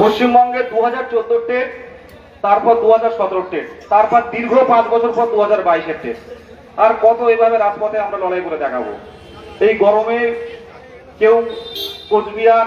পশ্চিমবঙ্গে দু হাজার চোদ্দ টেট তারপর দু হাজার সতেরো টেট তারপর দীর্ঘ পাঁচ বছর পর দু হাজার বাইশের টেট আর কত এইভাবে রাজপথে আমরা লড়াই করে দেখাবো? এই গরমে কেউ কোচবিহার,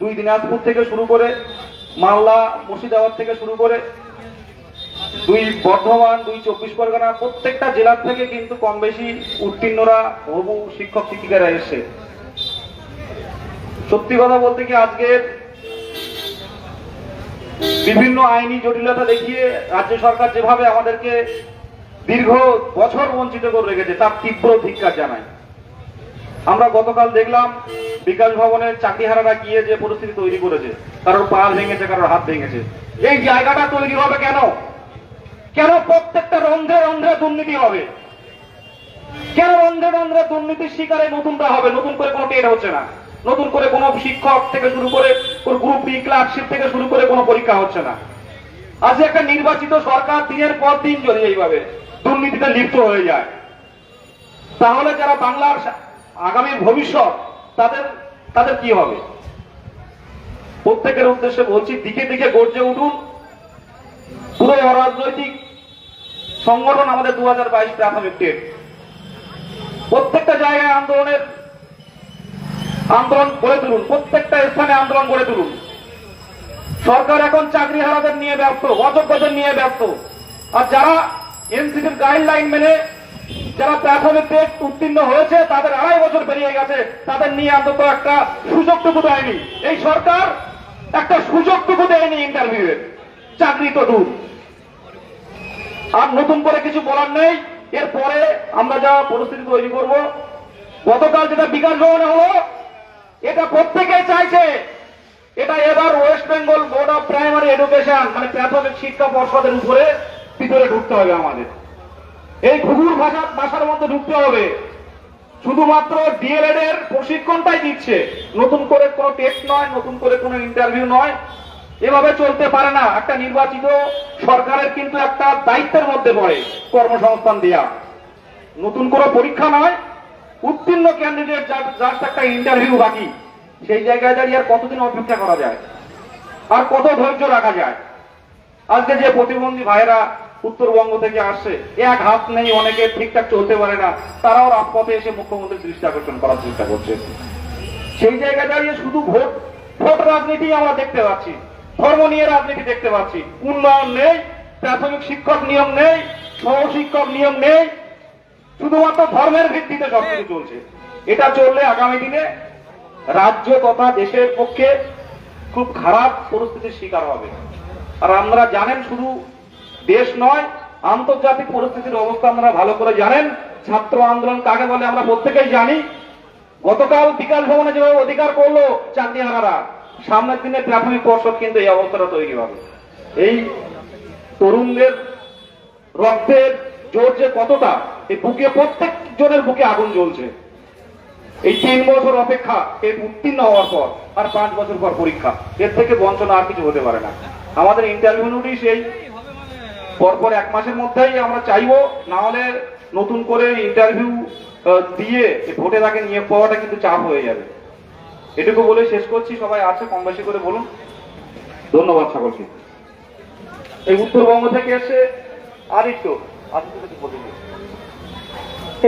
দুই দিনাজপুর থেকে শুরু করে মালদা, মুর্শিদাবাদ থেকে শুরু করে দুই বর্ধমান, দুই চব্বিশ পরগনা, প্রত্যেকটা জেলার থেকে কিন্তু কম বেশি উত্তীর্ণরা হবু শিক্ষক শিক্ষিকারা এসছে। সত্যি কথা বলতে কি আজকের বিভিন্ন আইনি জটিলতা দেখিয়ে রাজ্য সরকার যেভাবে আমাদেরকে দীর্ঘ বছর বঞ্চিত করে রেখেছে, তার তীব্র ধিক্কার জানাই। আমরা গতকাল দেখলাম বিকাশ ভবনের চাকরিহারারা গিয়ে যে পরিস্থিতি তৈরি করেছে, কারোর পা ভেঙেছে, কারোর হাত ভেঙেছে। এই জায়গাটা তৈরি হবে কেন? কেন প্রত্যেকটা রন্ধ্রে রন্ধ্রে দুর্নীতি হবে? কেন রন্ধ্রে রন্ধ্রে দুর্নীতির শিকারে নতুনটা হবে? নতুন করে কোনো টের হচ্ছে না। নতুন করে কোনো শিক্ষক থেকে শুরু করে কোন গ্রুপ বি ক্লার্কশিপ থেকে শুরু করে কোনো পরীক্ষা হচ্ছে না। আজ একটা নির্বাচিত সরকার দিনের পর দিন যদি এইভাবে দুর্নীতিতে লিপ্ত হয়ে যায়, তাহলে যারা বাংলার আগামী ভবিষ্যৎ, তাদের তাদের কি হবে? প্রত্যেকের উদ্দেশ্যে বলছি, দিকে দিকে গর্জে উঠুন। পুরো অরাজনৈতিক সংগঠন আমাদের দু হাজার বাইশ প্রাথমিক প্রত্যেকটা জায়গায় আন্দোলনের আন্দোলন গড়ে তুলুন। প্রত্যেকটা স্থানে আন্দোলন গড়ে তুলুন। সরকার এখন চাকরি হারাদের নিয়ে ব্যস্ত, অযোগ্যদের নিয়ে ব্যস্ত। আর যারা এনসিপির গাইডলাইন মেনে যারা প্রাথমিক টেস্ট উত্তীর্ণ হয়েছে, তাদের আড়াই বছর পেরিয়ে গেছে। তাদের নিয়ে অন্তত একটা সুযোগটুকু দেয়নি। এই সরকার একটা সুযোগটুকু দেয়নি ইন্টারভিউয়ের চাকরি তো দূর। আর নতুন করে কিছু বলার নেই। এরপরে আমরা যা পরিস্থিতি তৈরি করব, গতকাল যেটা বিকাশ ভবনে হলো এটা প্রত্যেকে চাইছে। এটা এবার West Bengal board of primary education মানে প্রাথমিক শিক্ষা পর্ষদের উপরে ভিতরে ঢুকতে হবে আমাদের। এই ঘুঘুর ভাষা ভাষার মধ্যে ঢুকতে হবে। শুধুমাত্র ডিএলএড এর প্রশিক্ষণটাই দিচ্ছে। নতুন করে কোনো টেস্ট নয়, নতুন করে কোনো ইন্টারভিউ নয়। এভাবে চলতে পারে না। একটা নির্বাচিত সরকারের কিন্তু একটা দায়িত্বের মধ্যে পড়ে কর্মসংস্থান দেয়া। নতুন কোনো পরীক্ষা নয় উত্তীর্ণ ক্যান্ডিডেট যার জাস্ট একটা ইন্টারভিউ বাকি, সেই জায়গায় দাঁড়িয়ে আর কতদিন অপেক্ষা করা যায়? আর কত ধৈর্য রাখা যায়? আজকে যে প্রতিবন্ধী ভাইরা উত্তরবঙ্গ থেকে আসছে এক হাত নেই, অনেকে ঠিকঠাক চলতে পারে না, তারাও রাজপথে এসে মুখ্যমন্ত্রীর দৃষ্টি আকর্ষণ করার চেষ্টা করছে। সেই জায়গায় দাঁড়িয়ে শুধু ভোট ভোট রাজনীতি আমরা দেখতে পাচ্ছি, ধর্ম নিয়ে রাজনীতি দেখতে পাচ্ছি। উন্নয়ন নেই, প্রাথমিক শিক্ষক নিয়ম নেই, সহশিক্ষক নিয়ম নেই শুধুমাত্র ধর্মের ভিত্তিতে সবকিছু চলছে। এটা চললে আগামী দিনে রাজ্য তথা দেশের পক্ষে খুব খারাপ পরিস্থিতির শিকার হবে। আর আমরা জানেন শুধু দেশ নয়, আন্তর্জাতিক পরিস্থিতির অবস্থা আপনারা ভালো করে জানেন। ছাত্র আন্দোলন কাকে বলে আমরা প্রত্যেকেই জানি। গতকাল বিকাশ ভবনে যেভাবে অধিকার করল চাকরি হারারা সামনের দিনে প্রাথমিক পর্ষদ কিন্তু এই অবস্থাটা তৈরি হবে। এই তরুণদের রক্তের জোর যে কতটা এই বুকে, প্রত্যেক জনের বুকে আগুন জ্বলছে। এই তিন বছর অপেক্ষা এর উত্তীর্ণ হওয়ার পর, আর পাঁচ বছর পর পরীক্ষা। এর থেকে বঞ্চনা আর কিছু হতে পারে না। আমাদের ইন্টারভিউ নোটিশ এই পরপর এক মাসের মধ্যেই আমরা চাইব, না হলে নতুন করে ইন্টারভিউ দিয়ে ভোটে তাকে নিয়োগ পাওয়াটা কিন্তু চাপ হয়ে যাবে। এটুকু বলে শেষ করছি। সবাই আছে, কম বেশি করে বলুন। ধন্যবাদ সকলকে। এই উত্তরবঙ্গ থেকে এসে আদিত্য আদিত্য কিছু বলুন।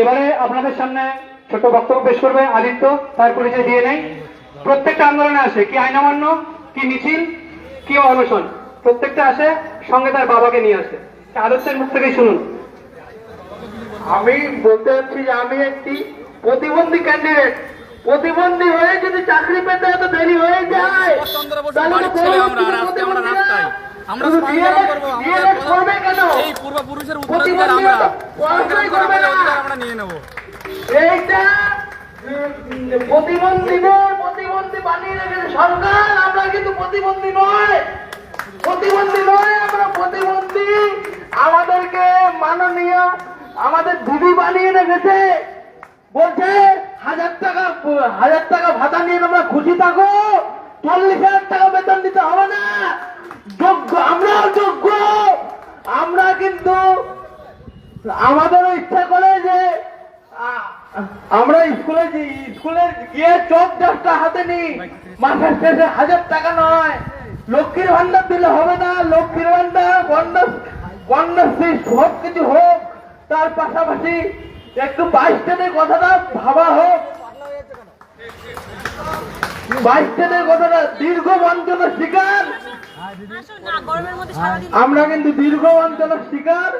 এবারে আপনাদের সামনে ছোট বক্তব্য পেশ করবে আদিত্য তার পরিচয় দিয়ে নেই। প্রত্যেকটা আন্দোলনে আসে কি আইন অমান্য কি মিছিল কি অনশন। প্রত্যেকটা আসে সঙ্গে তার বাবাকে নিয়ে আসে। আদর্শের মুখ থেকেই শুনুন। আমি বলতে চাচ্ছি যে আমি একটি প্রতিবন্ধী ক্যান্ডিডেট প্রতিবন্ধী হয়ে যদি চাকরি পেতে এত দেরি হয়ে যায় তাহলে আমরা রাস্তায়। আমরা করব আমাদের এই পূর্বপুরুষের উত্তরাধিকার আমরা আমরা নিয়ে নেব। এইটা প্রতিবন্ধীদের প্রতিবন্ধী বানিয়ে রেখেছে সরকার। আমরা কিন্তু প্রতিবন্ধী নয়। প্রতিবন্ধী নয় আমরা প্রতিবন্ধী। আমাদেরকে মাননীয় আমাদের দিদি বানিয়ে রেখেছে। বলছে হাজার টাকা হাজার টাকা ভাতা নিয়ে আমরা খুশি থাকো। চল্লিশ হাজার টাকা বেতন দিতে হবে না। আমরাও যোগ্য। আমরা কিন্তু আমাদেরও ইচ্ছা করে যে আমরা স্কুলে স্কুলে গিয়ে চোখ দশটা হাতে নিই। মাসের শেষে হাজার টাকা নয়। লক্ষ্মীর ভান্ডার দিলে হবে না। লক্ষ্মীর ভান্ডার কন্যা কন্যাশ্রী সব কিছু হোক, তার পাশাপাশি একটু বাইশ ট্রেনের কথাটা ভাবা হোক। বাইশ ট্রেনের কথাটা দীর্ঘ বঞ্চনার শিকার। আমরা কিন্তু দীর্ঘ বঞ্চনার শিকার।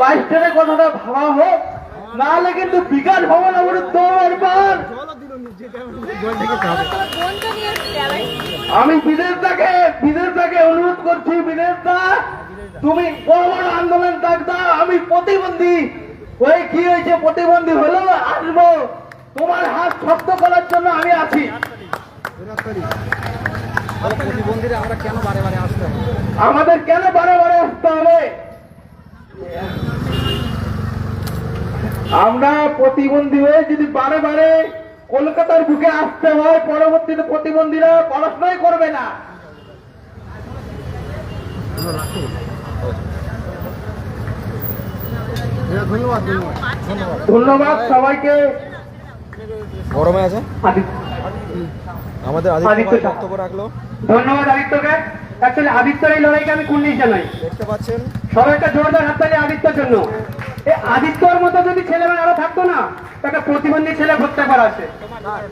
বাইশ ট্রেনের কথাটা ভাবা হোক, নাহলে কিন্তু বিকাশ ভবন অবরুদ্ধ এসেছে আবার আমি বিদেশ থেকে অনুরোধ করছি বিদেশ দা তুমি বড় বড় আন্দোলন দাও, আমি প্রতিবন্ধী। ওই কি হয়েছে, প্রতিবন্ধী হলো, আসব। তোমার হাত শক্ত করার জন্য আমি আছি। আমাদের কেন বারে বারে আসতে হবে? আমরা প্রতিবন্ধী হয়ে যদি বারে বারে কলকাতার বুকে আসতে হয় পরবর্তীতে প্রতিবন্ধীরা পড়াশোনাই করবে না। ধন্যবাদ সবাইকে। গরমে আছে? আমাদের আদিত্য আদিত্য বক্তব্য রাখল। ধন্যবাদ আদিত্যকে। অ্যাকচুয়ালি আদিত্যর এই লড়াইকে আমি কুল্লিশ জানাই। দেখতে পাচ্ছেন। সবাই একটা জোরদার হাততালি আদিত্যর জন্য। এই আদিত্যর মতো যদি ছেলেমেয়ে আরও থাকতো না একটা প্রতিবন্ধী ছেলে প্রত্যেকবার আসে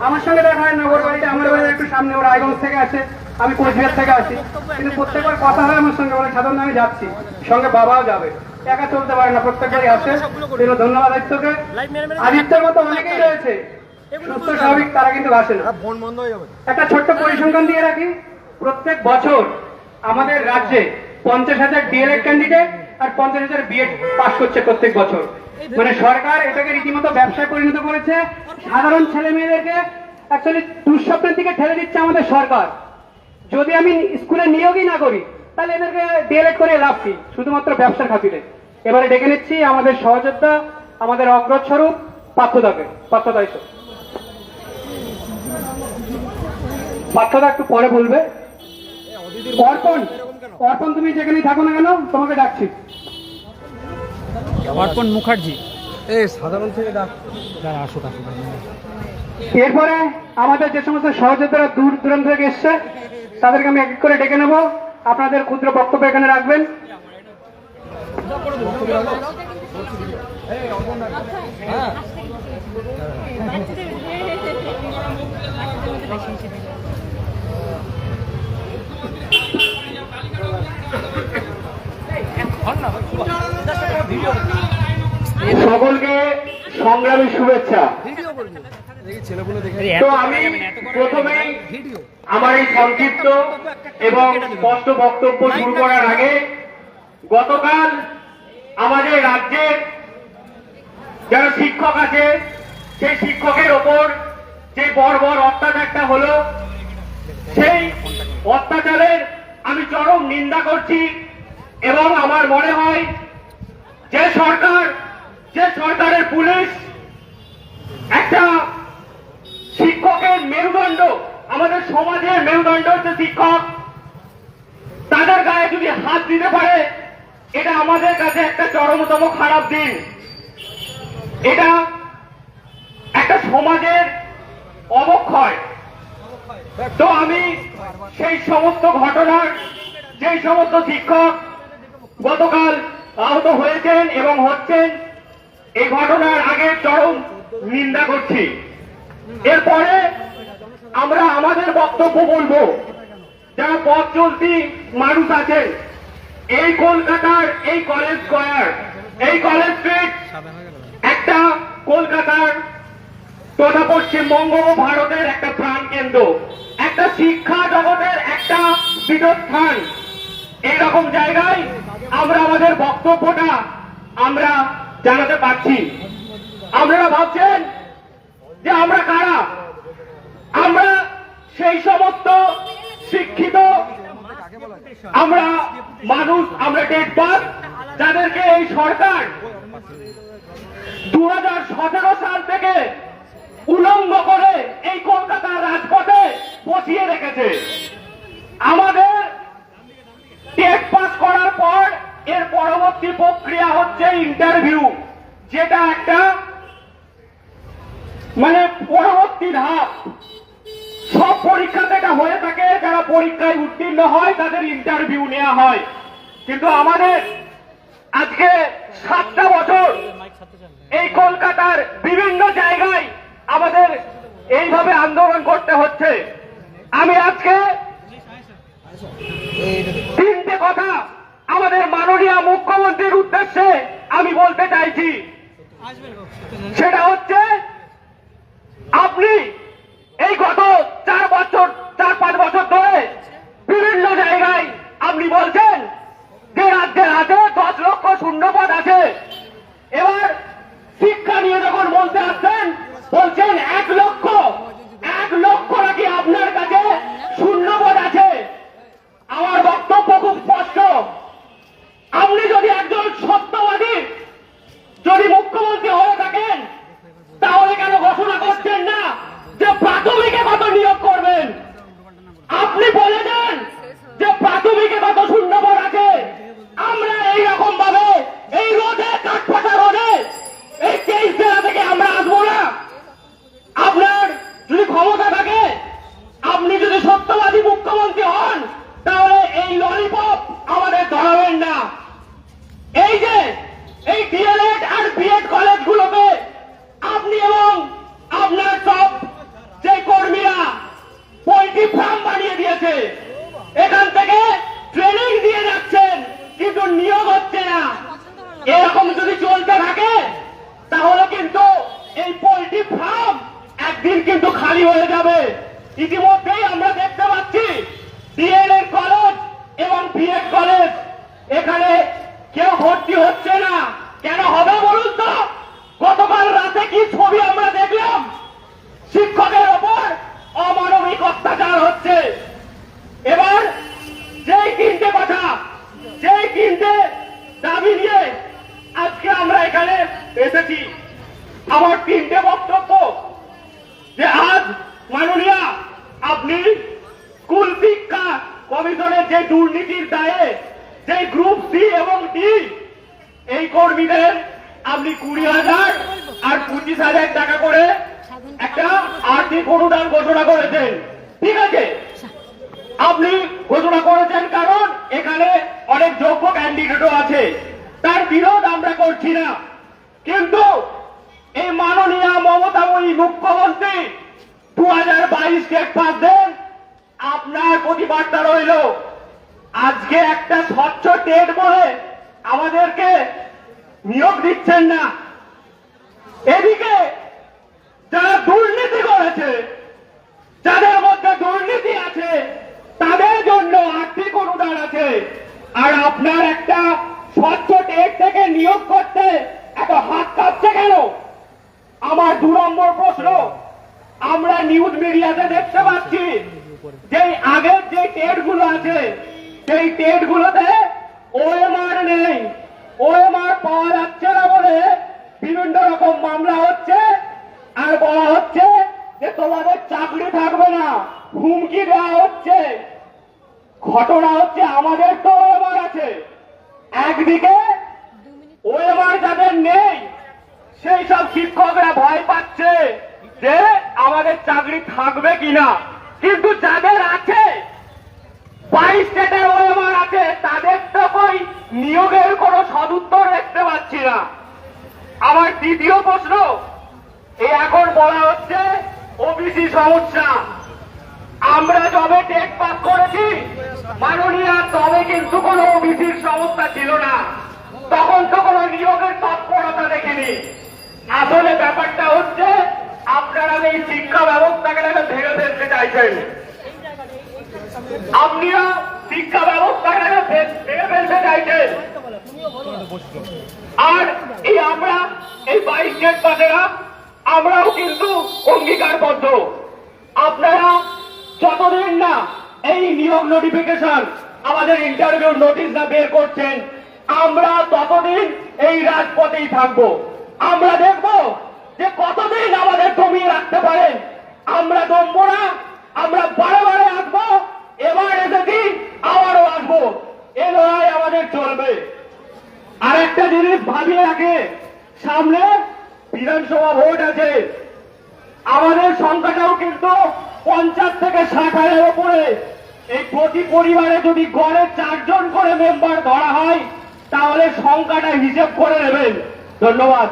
আমার সঙ্গে দেখা হয় নগর বাড়িতে আমার বাড়ির একটু সামনে ওরা রায়গঞ্জ থেকে আসে আমি কোচবিহার থেকে আসি। কিন্তু প্রত্যেকবার কথা হয় আমার সঙ্গে বলে সাধারণ আমি যাচ্ছি। সঙ্গে বাবাও যাবে। একা চলতে পারে না প্রত্যেকবারই আসে। সেই ধন্যবাদ আদিত্যকে। আদিত্যের মতো অনেকেই রয়েছে। সুস্থ স্বাভাবিক তারা কিন্তু আসে না। হয়ে একটা ছোট্ট পরিসংখ্যান দিয়ে রাখি। প্রত্যেক বছর আমাদের রাজ্যে পঞ্চাশ হাজার ডিএলএড ক্যান্ডিডেট আর পঞ্চাশ হাজার বিএড পাস করছে প্রত্যেক বছর। মানে সরকার এটাকে রীতিমতো ব্যবসায় পরিণত করেছে। সাধারণ ছেলে মেয়েদেরকে অ্যাকচুয়ালি দুঃস্বপ্নের দিকে ঠেলে দিচ্ছে আমাদের সরকার। যদি আমি স্কুলে নিয়োগই না করি, তাহলে এদেরকে ডিএলএড করে লাভ কি? শুধুমাত্র ব্যবসার খাতিরে। এবারে ডেকে নিচ্ছি আমাদের সহযোদ্ধা, আমাদের অগ্রজ স্বরূপ, পার্থদাকে। পার্থদা এসো। পার্থদা একটু পরে বলবে। অর্পণ অর্পণ তুমি যেখানেই থাকো না কেন তোমাকে ডাকছি। অর্পণ মুখার্জি। এ সাধারণ থেকে ডাক। দাঁড়া আসুক আসুক এরপরে আমাদের যে সমস্ত সহযোদ্ধারা দূর দূরান্ত থেকে এসছে তাদেরকে আমি এক এক করে ডেকে নেব। আপনাদের ক্ষুদ্র বক্তব্য এখানে রাখবেন। সকলকে সংগ্রামী শুভেচ্ছা। তো আমি প্রথমেই আমার এই সংক্ষিপ্ত এবং স্পষ্ট বক্তব্য শুরু করার আগে গতকাল আমাদের রাজ্যের যারা শিক্ষক আছে সেই শিক্ষকের ওপর যে বর্বর অত্যাচারটা হলো সেই অত্যাচারের আমি চরম নিন্দা করছি। এবং আমার মনে হয় যে সরকার, যে সরকারের পুলিশ একটা শিক্ষকের মেরুদণ্ড, আমাদের সমাজের মেরুদণ্ড হচ্ছে শিক্ষক। তাদের গায়ে যদি হাত দিতে পারে, এটা আমাদের কাছে একটা চরমতম খারাপ দিন। এটা একটা সমাজের অবক্ষয়। তো আমি সেই সমস্ত ঘটনার, যেই সমস্ত শিক্ষক গতকাল আহত হয়েছেন এবং হচ্ছেন এই ঘটনার আগে চরম নিন্দা করছি। এরপরে আমরা আমাদের বক্তব্য বলব যারা পথ চলতি মানুষ আছেন এই কলকাতার এই কলেজ স্কয়ার, এই কলেজ স্ট্রিট, একটা কলকাতার তথা পশ্চিমবঙ্গ ভারতের একটা প্রাণ কেন্দ্র, একটা শিক্ষা জগতের একটা পীঠস্থান এইরকম জায়গায় আমরা আমাদের বক্তব্যটা আমরা জানাতে পারছি। আপনারা ভাবছেন যে আমরা কারা? আমরা সেই সমস্ত শিক্ষিত, আমরা মানুষ, আমরা টেট পাস যাদেরকে এই সরকার দু হাজার সতেরো সাল থেকে উলঙ্গ করে এই কলকাতার রাজপথে বসিয়ে রেখেছে। আমাদের টেট পাস করার পর এর পরবর্তী প্রক্রিয়া হচ্ছে ইন্টারভিউ যেটা একটা মানে পরবর্তী ধাপ। সব পরীক্ষা যেটা হয়ে থাকে, যারা পরীক্ষায় উত্তীর্ণ হয়, তাদের ইন্টারভিউ নেওয়া হয়। কিন্তু আমাদের আজকে সাতটা বছর এই কলকাতার বিভিন্ন জায়গায় আমাদের এইভাবে আন্দোলন করতে হচ্ছে। আমি আজকে তিনটে কথা আমাদের মাননীয় মুখ্যমন্ত্রীর উদ্দেশ্যে আমি বলতে চাইছি সেটা হচ্ছে আপনি এই গত চার বছর চার পাঁচ বছর ধরে বিভিন্ন জায়গায় আপনি বলছেন যে রাজ্যের হাতে দশ লক্ষ শূন্যপদ আছে এবার শিক্ষা নিয়ে যখন বলতে আসছেন বলছেন এক লক্ষ এক লক্ষ নাকি আপনার কাছে শূন্যপদ আছে আমার বক্তব্য খুব স্পষ্ট আপনি যদি একজন সত্যবাদী যদি মুখ্যমন্ত্রী হয়ে থাকেন তাহলে কেন ঘোষণা করছেন না যে প্রাথমিকে কত নিয়োগ করবেন আপনি বলে দেন যে প্রাথমিকে কত শূন্যপদ আছে আমরা এই রকম ভাবে এই রোদে কাঠফাটা রোদে এই তেইশ জেলা থেকে আমরা আসব না আপনার যদি ক্ষমতা থাকে আপনি যদি সত্যবাদী মুখ্যমন্ত্রী হন তাহলে এই ললিপপ আমাদের ধরাবেন না এই যে এই ডিএলএড আর বিএড কলেজগুলোতে আপনি এবং আপনার সব যে কর্মীরা পোল্ট্রি ফার্ম বানিয়ে দিয়েছে এখান থেকে ট্রেনিং দিয়ে যাচ্ছেন কিন্তু নিয়োগ হচ্ছে না এরকম যদি চলতে থাকে তাহলে কিন্তু এই পোল্ট্রি ফার্ম একদিন কিন্তু খালি হয়ে যাবে ইতিমধ্যেই আমরা দেখতে পাচ্ছি ডিএলএড কলেজ এবং বিএড কলেজ এখানে কেউ ভর্তি হচ্ছে না। কেন হবে বলুন তো? গতকাল রাতে কি ছবি আমরা দেখলাম? শিক্ষকের ওপর অমানবিক অত্যাচার হচ্ছে। এবার যেই তিনটে কথা, যেই তিনটে দাবি নিয়ে আজকে আমরা এখানে এসেছি। আমার তিনটে বক্তব্য। যে আজ মাননীয়া আপনি স্কুল শিক্ষা কমিশনের যে দুর্নীতির দায়ে, যে গ্রুপ সি এবং ডি এই কর্মীদের আপনি কুড়ি হাজার আর পঁচিশ হাজার টাকা করে একটা আর্থিক অনুদান ঘোষণা করেছেন। ঠিক আছে? আপনি ঘোষণা করেছেন কারণ এখানে অনেক যোগ্য ক্যান্ডিডেটও আছে। তার বিরোধ আমরা করছি না। কিন্তু এই মাননীয় মমতাময়ী মুখ্যমন্ত্রী দু হাজার বাইশ টেট পাস দেন, আপনার প্রতিবাদটা রইল। আজকে একটা স্বচ্ছ টেট বলে আমাদেরকে নিয়োগ দিচ্ছেন না। এদিকে যারা দুর্নীতি করেছে, যাদের মধ্যে দুর্নীতি আছে, তাদের জন্য আর্থিক অনুদান আছে। আর আপনার একটা স্বচ্ছ টেট থেকে নিয়োগ করতে এত হাত কাঁপছে কেন? আমার দু নম্বর প্রশ্ন, আমরা নিউজ মিডিয়াতে দেখতে পাচ্ছি যে আগের যে টেটগুলো আছে, সেই টেট গুলোতে ওএমআর নেই ওএমআর পাওয়া যাচ্ছে না বলে বিভিন্ন রকম মামলা হচ্ছে, আর বলা হচ্ছে যে তোমাদের চাকরি থাকবে না, হুমকি দেওয়া হচ্ছে। ঘটনা হচ্ছে আমাদের তো ওএমআর আছে। একদিকে ওএমআর যাদের নেই, সেই সব শিক্ষকরা ভয় পাচ্ছে যে আমাদের চাকরি থাকবে কিনা। কিন্তু যাদের না আমার দ্বিতীয় প্রশ্ন, এই এখন বলা হচ্ছে ওবিসি সমস্যা। আমরা যবে টেট পাস করেছি, মাননীয় তবে কিন্তু কোনো ওবিসির সমস্যা ছিল না। তখন তো কোনো নিয়োগের তৎপরতা দেখিনি। আসলে ব্যাপারটা হচ্ছে, আপনারা এই শিক্ষা ব্যবস্থাকে ভেঙে ফেলতে চাইছেন। আপনিও শিক্ষা ব্যবস্থাকে ভেঙে ফেলতে চাইছেন। আর এই আমরা, এই বাইশ পাশেরা আমরাও কিন্তু অঙ্গীকারবদ্ধ আপনারা যতদিন না এই নিয়োগ নোটিফিকেশন আমাদের ইন্টারভিউ নোটিশ না বের করছেন, আমরা ততদিন এই রাজপথেই থাকব। আমরা দেখব যে কতদিন আমাদের জমিয়ে রাখতে পারেন। আমরা দমবো না, আমরা বারে বারে আসব, এবার এসেছি, আবারও আসব। এ লড়াই আমাদের চলবে। আর একটা জিনিস ভাবিয়ে রাখে। সামনে বিধানসভা ভোট আছে। আমাদের সংখ্যাটাও কিন্তু পঞ্চাশ থেকে ষাট হাজার উপরে। এই প্রতি পরিবারে যদি গড়ে চারজন করে মেম্বার ধরা হয়, তাহলে সংখ্যাটা হিসেব করে নেবেন। ধন্যবাদ।